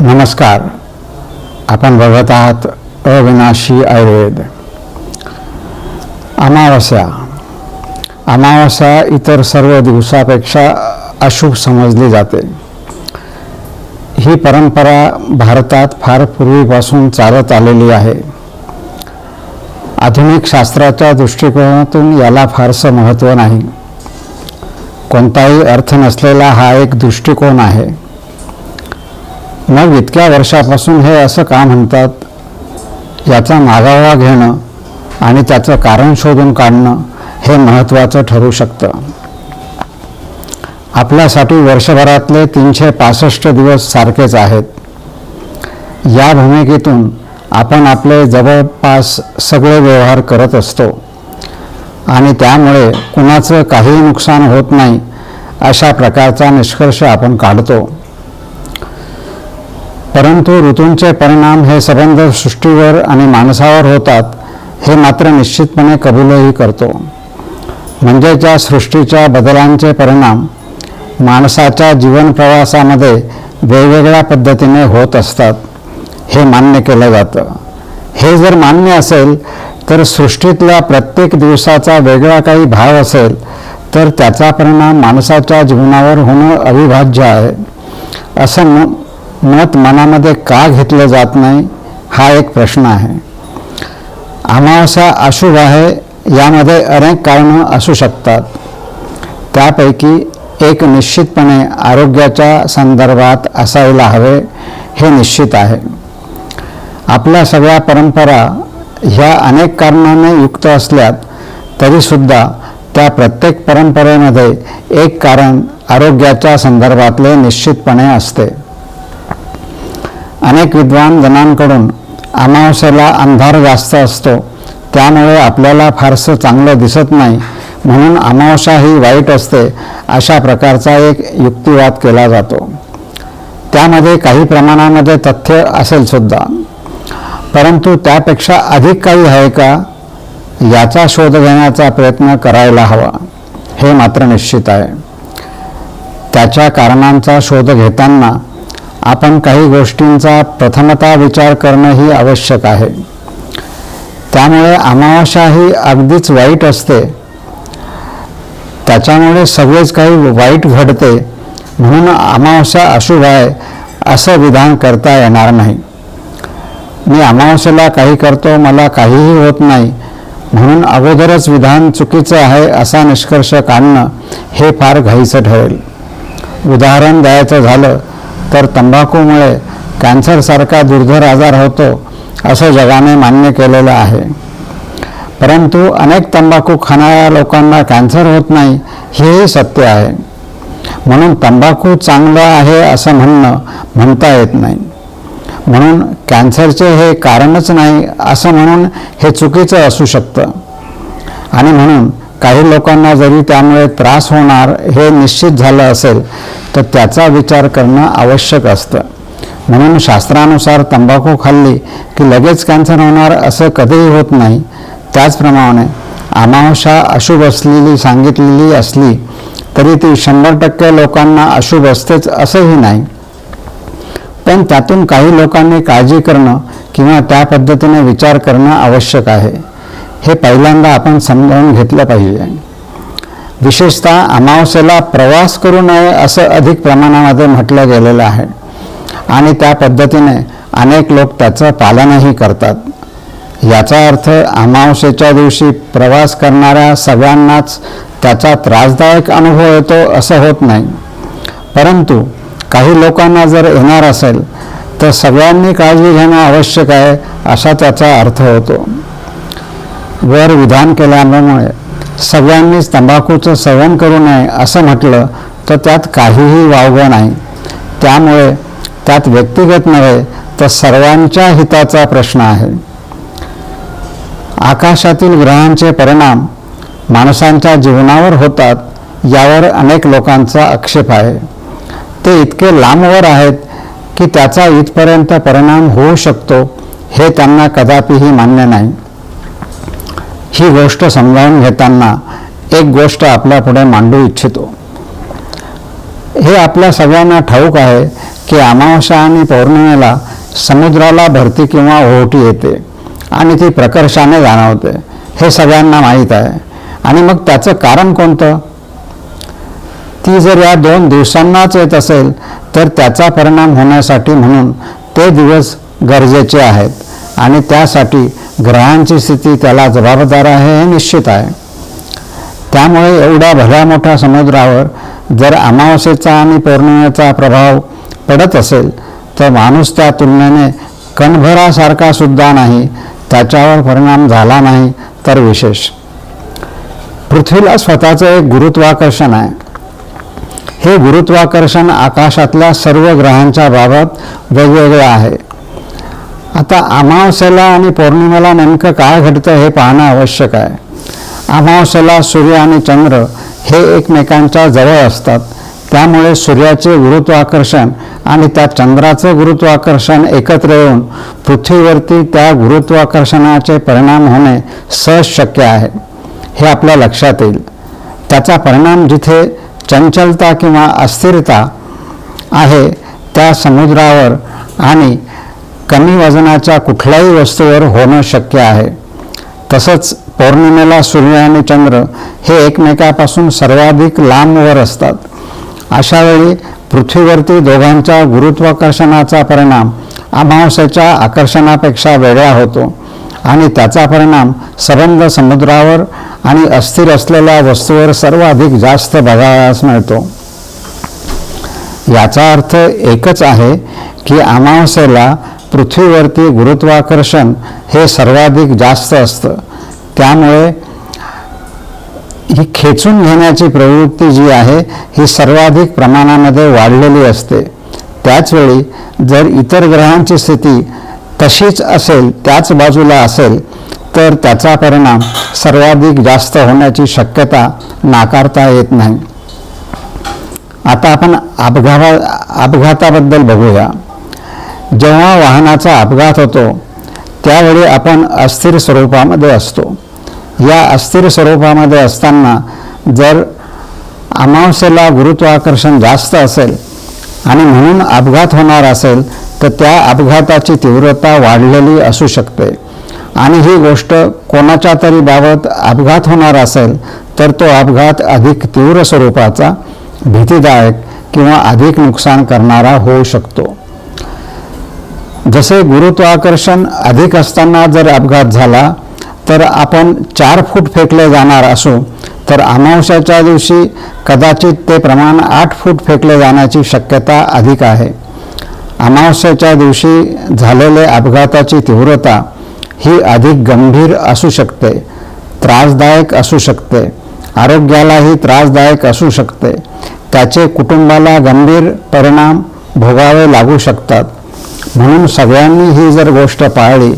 नमस्कार. आपण बघत आहात अविनाशी आयुर्वेद. अमावस्या. अमावस्या इतर सर्व दिवसापेक्षा अशुभ समजली जाते. ही परंपरा भारतात फार पूर्वीपासून चालत आलेली आहे. आधुनिक शास्त्राच्या दृष्टिकोनातून याला फारसं महत्त्व नाही. कोणताही अर्थ नसलेला हा एक दृष्टिकोन आहे. मग इतक्या वर्षापासून हे असं का म्हणतात? याचा मागावा घेणं आणि त्याचं कारण शोधून काढणं हे महत्त्वाचं ठरू शकतं. आपल्यासाठी वर्षभरातले तीनशे पासष्ट दिवस सारखेच आहेत. या भूमिकेतून आपण आपले जवळपास सगळे व्यवहार करत असतो. आणि त्यामुळे कुणाचं काहीही नुकसान होत नाही अशा प्रकारचा निष्कर्ष आपण काढतो. परंतु ऋतूंचे परिणाम हे सबंध सृष्टीवर आणि माणसावर होतात हे मात्र निश्चितपणे कबूलही करतो. म्हणजे ज्या सृष्टीच्या बदलांचे परिणाम माणसाच्या जीवन प्रवासामध्ये वेगवेगळ्या पद्धतीने होत असतात हे मान्य केलं जातं. हे जर मान्य असेल तर सृष्टीतल्या प्रत्येक दिवसाचा वेगळा काही भाव असेल तर त्याचा परिणाम माणसाच्या जीवनावर होणं अविभाज्य आहे. असं मत मनामध्ये का घेतलं जात नाही हा एक प्रश्न आहे. अमावस्या अशुभ आहे यामध्ये अनेक कारणं असू शकतात. त्यापैकी एक निश्चितपणे आरोग्याच्या संदर्भात असायला हवे हे निश्चित आहे. आपल्या सगळ्या परंपरा ह्या अनेक कारणाने युक्त असल्यात तरीसुद्धा त्या प्रत्येक परंपरेमध्ये एक कारण आरोग्याच्या संदर्भातले निश्चितपणे असते. अनेक विद्वान जणांकडून अमावस्येला अंधार जास्त असतो. त्यामुळे आपल्याला फारसं चांगलं दिसत नाही. म्हणून अमावस्या ही वाईट असते अशा प्रकारचा एक युक्तिवाद केला जातो. त्यामध्ये काही प्रमाणामध्ये तथ्य असेल सुद्धा. परंतु त्यापेक्षा अधिक काही आहे का? याचा शोध घेण्याचा प्रयत्न करायला हवा. हे मात्र निश्चित आहे. त्याच्या कारणांचा शोध घेताना आपण काही गोष्टींचा प्रथमता विचार करणंही आवश्यक आहे. त्यामुळे अमावस्या ही अगदीच वाईट असते. त्याच्यामुळे सगळेच काही वाईट घडते. म्हणून अमावस्या अशुभ आहे असं विधान करता येणार नाही. मी अमावस्याला काही करतो मला काहीही होत नाही. म्हणून अगोदरच विधान चुकीचं आहे असा निष्कर्ष काढणं हे फार घाईचं ठरेल. उदाहरण द्यायचं झालं तर तंबाखूमुळे कॅन्सरसारखा दुर्धर आजार होतो असं जगाने मान्य केलेलं आहे. परंतु अनेक तंबाखू खाणाऱ्या लोकांना कॅन्सर होत नाही हेही सत्य आहे. म्हणून तंबाखू चांगलं आहे असं म्हणणं म्हणता येत नाही. म्हणून कॅन्सरचे हे कारणच नाही असं म्हणून हे चुकीचं असू शकतं. आणि म्हणून काही लोकांना जरी त्यामुळे त्रास होणार हे निश्चित झालं असेल तर त्याचा विचार करणं आवश्यक असतं. म्हणून शास्त्रानुसार तंबाखू खाल्ली की लगेच कॅन्सर होणार असं कधीही होत नाही. त्याचप्रमाणे अमावस्या अशुभ असलेली सांगितलेली असली तरी ती शंभर टक्के लोकांना अशुभ असतेच असंही नाही. पण त्यातून काही लोकांनी काळजी करणं किंवा त्या पद्धतीने विचार करणं आवश्यक आहे. हे पहिल्यांदा आपण समजावून घेतलं पाहिजे. विशेषतः अमावस्येला प्रवास करू नये असं अधिक प्रमाणामध्ये म्हटलं गेलेलं आहे. आणि त्या पद्धतीने अनेक लोक त्याचं पालनही करतात. याचा अर्थ अमावस्येच्या दिवशी प्रवास करणाऱ्या सगळ्यांनाच त्याचा त्रासदायक अनुभव येतो असं होत नाही. परंतु काही लोकांना जर येणार असेल तर सगळ्यांनी काळजी घेणं आवश्यक आहे असा त्याचा अर्थ होतो. वर विधान केल्यामुळे सगळ्यांनीच तंबाखूचं सेवन करू नये असं म्हटलं तर त्यात काहीही वावगं नाही. त्यामुळे त्यात व्यक्तिगत नव्हे तर सर्वांच्या हिताचा प्रश्न आहे. आकाशातील ग्रहांचे परिणाम माणसांच्या जीवनावर होतात यावर अनेक लोकांचा आक्षेप आहे. ते इतके लांबवर आहेत की त्याचा इथपर्यंत परिणाम होऊ शकतो हे त्यांना कदापिही मान्य नाही. ही गोष्ट समजावून घेताना एक गोष्ट आपल्यापुढे मांडू इच्छितो. हे आपल्या सगळ्यांना ठाऊक आहे की अमावस्या आणि पौर्णिमेला समुद्राला भरती किंवा ओहोटी येते आणि ती प्रकर्षाने जाणवते हे सगळ्यांना माहीत आहे. आणि मग त्याचं कारण कोणतं? ती जर या दोन दिवसांनाच येत असेल तर त्याचा परिणाम होण्यासाठी म्हणून ते दिवस गरजेचे आहेत. आणि त्यासाठी ग्रहांची स्थिती त्याला जबाबदार आहे हे निश्चित आहे. त्यामुळे एवढ्या भल्या मोठ्या समुद्रावर जर अमावस्येचा आणि पौर्णिमेचा प्रभाव पडत असेल तर माणूस त्या तुलनेने कणभरासारखा सुद्धा नाही त्याच्यावर परिणाम झाला नाही तर विशेष. पृथ्वीला स्वतःचं एक गुरुत्वाकर्षण आहे. हे गुरुत्वाकर्षण आकाशातल्या सर्व ग्रहांच्या बाबत वेगवेगळे आहे. आता अमावस्याला आणि पौर्णिमेला नेमकं काय घडतं हे पाहणं आवश्यक आहे. अमावस्याला सूर्य आणि चंद्र हे एकमेकांच्या जवळ असतात. त्यामुळे सूर्याचे गुरुत्वाकर्षण आणि त्या चंद्राचं गुरुत्वाकर्षण एकत्र येऊन पृथ्वीवरती त्या गुरुत्वाकर्षणाचे परिणाम होणे सहज शक्य आहे. हे आपल्या लक्षात येईल. त्याचा परिणाम जिथे चंचलता किंवा अस्थिरता आहे त्या समुद्रावर आणि कमी वजनाच्या कुठल्याही वस्तूवर होणं शक्य आहे. तसंच पौर्णिमेला सूर्य आणि चंद्र हे एकमेकापासून सर्वाधिक लांबवर असतात. अशावेळी पृथ्वीवरती दोघांच्या गुरुत्वाकर्षणाचा परिणाम अमावस्याच्या आकर्षणापेक्षा वेगळा होतो आणि त्याचा परिणाम सबंध समुद्रावर आणि अस्थिर असलेल्या वस्तूवर सर्वाधिक जास्त बघावयास मिळतो. याचा अर्थ एकच आहे की अमावस्येला पृथ्वीवरती गुरुत्वाकर्षण हे सर्वाधिक जास्त असतं. त्यामुळे ही खेचून घेण्याची प्रवृत्ती जी आहे ही सर्वाधिक प्रमाणामध्ये वाढलेली असते. त्याचवेळी जर इतर ग्रहांची स्थिती तशीच असेल त्याच बाजूला असेल तर त्याचा परिणाम सर्वाधिक जास्त होण्याची शक्यता नाकारता येत नाही. आता आपण अपघाता अपघाताबद्दल बघूया. जेव्हा वाहनाचा अपघात होतो त्यावेळी आपण अस्थिर स्वरूपामध्ये असतो. या अस्थिर स्वरूपामध्ये असताना जर अमावस्येला गुरुत्वाकर्षण जास्त असेल आणि म्हणून अपघात होणार असेल तर त्या अपघाताची तीव्रता वाढलेली असू शकते. आणि ही गोष्ट कोणाच्या तरी बाबत अपघात होणार असेल तर तो अपघात अधिक तीव्र स्वरूपाचा भीतीदायक किंवा अधिक नुकसान करणारा होऊ शकतो. जसे गुरुत्वाकर्षण अधिक असताना जर अपघात झाला तर आपण चार फूट फेकले जाणार असू. तर अमावस्याच्या दिवशी कदाचित ते प्रमाण आठ फूट फेकले जाण्याची शक्यता अधिक आहे. अमावस्याच्या दिवशी झालेले अपघाताची तीव्रता ही अधिक गंभीर असू शकते त्रासदायक असू शकते आरोग्यालाही त्रासदायक असू शकते. त्याचे कुटुंबाला गंभीर परिणाम भोगावे लागू शकतात. म्हणून सगळ्यांनी ही जर गोष्ट पाळली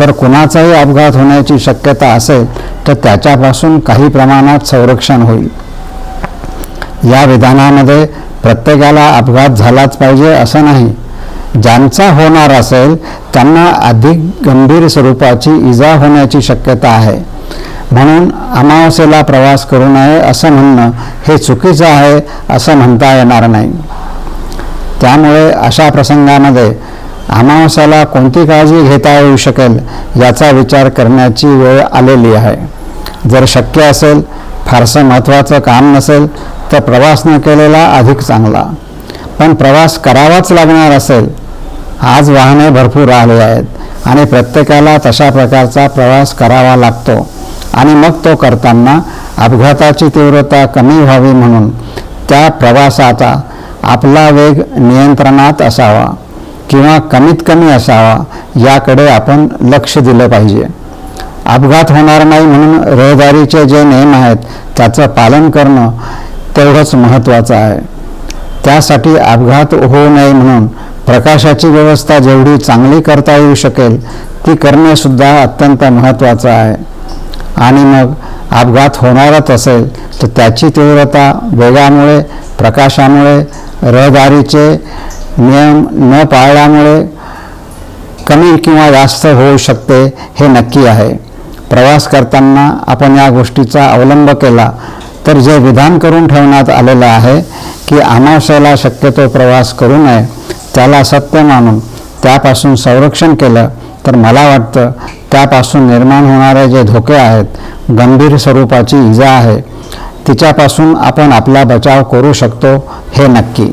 तर कुणाचाही अपघात होण्याची शक्यता असेल तर त्याच्यापासून काही प्रमाणात संरक्षण होईल. या विधानामध्ये प्रत्येकाला अपघात झालाच पाहिजे असं नाही. ज्यांचा होणार असेल त्यांना अधिक गंभीर स्वरूपाची इजा होण्याची शक्यता आहे. म्हणून अमावस्येला प्रवास करू नये असं म्हणणं हे चुकीचं आहे असं म्हणता येणार नाही. त्यामुळे अशा प्रसंगामध्ये अमावस्याला कोणती काळजी घेता येऊ शकेल याचा विचार करण्याची वेळ आलेली आहे. जर शक्य असेल फारसं महत्त्वाचं काम नसेल तर प्रवास न केलेला अधिक चांगला. पण प्रवास करावाच लागणार असेल. आज वाहने भरपूर आले आहेत आणि प्रत्येकाला तशा प्रकारचा प्रवास करावा लागतो आणि मग तो करताना अपघाताची तीव्रता कमी व्हावी म्हणून त्या प्रवासाचा आपला वेग नियंत्रणात असावा. किंवा कमीत कमी असावा याकडे आपण लक्ष दिलं पाहिजे. अपघात होणार नाही म्हणून रहदारीचे जे नियम आहेत त्याचं पालन करणं तेवढंच महत्त्वाचं आहे. त्यासाठी अपघात होऊ नये म्हणून प्रकाशाची व्यवस्था जेवढी चांगली करता येऊ शकेल ती करणेसुद्धा अत्यंत महत्त्वाचं आहे. आणि मग अपघात होणारच असेल तर त्याची तीव्रता वेगामुळे प्रकाशामुळे रहदारीचे नियम न पाळल्यामुळे कमी किंवा जास्त होऊ शकते हे नक्की आहे. प्रवास करताना आपण या गोष्टीचा अवलंब केला तर जे विधान करून ठेवण्यात आलेलं आहे की अमावस्याला शक्यतो प्रवास करू नये त्याला सत्य मानून त्यापासून संरक्षण केलं तर मला वाटतं त्यापासून निर्माण होणारे जे धोके आहेत गंभीर स्वरूपाची इजा आहे तिच्यापासून आपण आपला बचाव करू शकतो हे नक्की.